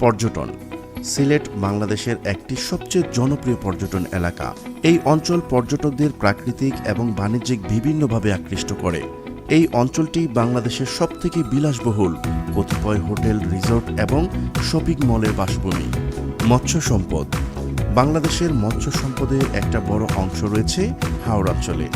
পর্যটন। সিলেট বাংলাদেশের একটি সবচেয়ে জনপ্রিয় পর্যটন এলাকা। এই অঞ্চল পর্যটকদের প্রাকৃতিক এবং বাণিজ্যিক বিভিন্নভাবে আকৃষ্ট করে। এই অঞ্চলটি বাংলাদেশের সবথেকে বিলাসবহুল কতিপয় হোটেল, রিসোর্ট এবং শপিং মলের বাসভূমি। মৎস্য সম্পদ। বাংলাদেশের মৎস্য সম্পদের একটা বড় অংশ রয়েছে হাওড় অঞ্চলে।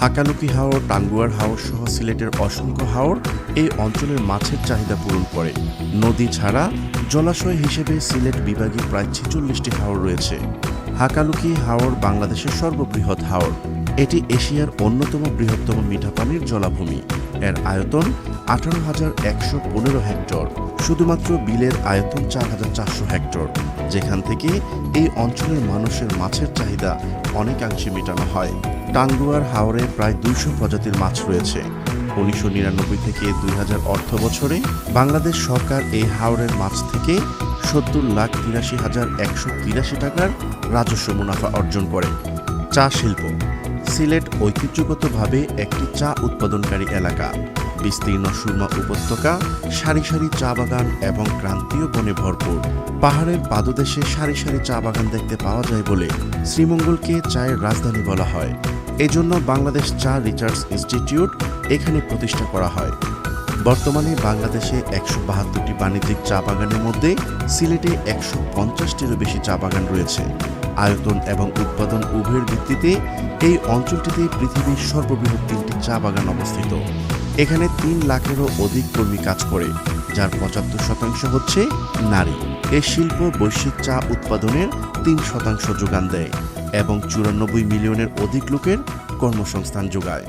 হাকালুকি হাওর টাঙ্গুয়ার হাওর সহ সিলেটের অসংখ্য হাওর এই অঞ্চলের মাছের চাহিদা পূরণ করে। নদী ছাড়া জলাশয় হিসেবে সিলেট বিভাগে প্রায় ছেচল্লিশটি হাওড় রয়েছে। হাকালুকি হাওর বাংলাদেশের সর্ববৃহৎ হাওর। এটি এশিয়ার অন্যতম বৃহত্তম মিঠাপানির জলাভূমি। এর আয়তন আঠারো হাজার একশো পনেরো হেক্টর, শুধুমাত্র বিলের আয়তন চার হাজার চারশো হেক্টর, যেখান থেকে এই অঞ্চলের মানুষের মাছের চাহিদা অনেকাংশে মেটানো হয়। টাঙ্গুয়ার হাওরে প্রায় দুইশো প্রজাতির মাছ রয়েছে। উনিশশো নিরানব্বই থেকে দুই হাজার অর্থ বছরে বাংলাদেশ সরকার এই হাওরের মাছ থেকে সত্তর লাখ তিরাশি হাজার একশো তিরাশি টাকার রাজস্ব মুনাফা অর্জন করে। চা শিল্প, সিলেট ঐতিহ্যগতভাবে একটি চা উৎপাদনকারী এলাকা। বিস্তীর্ণ সুরমা উপত্যকা, সারি সারি চা বাগান এবং ক্রান্তীয় বনে ভরপুর। পাহাড়ের পাদদেশে সারি সারি চা বাগান দেখতে পাওয়া যায় বলে শ্রীমঙ্গলকে চায়ের রাজধানী বলা হয়। এজন্য বাংলাদেশ চা রিসার্চ ইনস্টিটিউট এখানে প্রতিষ্ঠা করা হয়। বর্তমানে বাংলাদেশে একশো বাহাত্তরটি বাণিজ্যিক চা বাগানের মধ্যে সিলেটে একশো পঞ্চাশটিরও বেশি চা বাগান রয়েছে। আয়তন এবং উৎপাদন উভয়ের ভিত্তিতে এই অঞ্চলটিতে পৃথিবীর সর্ববৃহৎ তিনটি চা বাগান অবস্থিত। এখানে তিন লাখেরও অধিক কর্মী কাজ করে, যার পঁচাত্তর শতাংশ হচ্ছে নারী। এ শিল্প বৈশ্বিক চা উৎপাদনের তিন শতাংশ যোগান দেয় এবং চুরানব্বই মিলিয়নের অধিক লোকের কর্মসংস্থান যোগায়।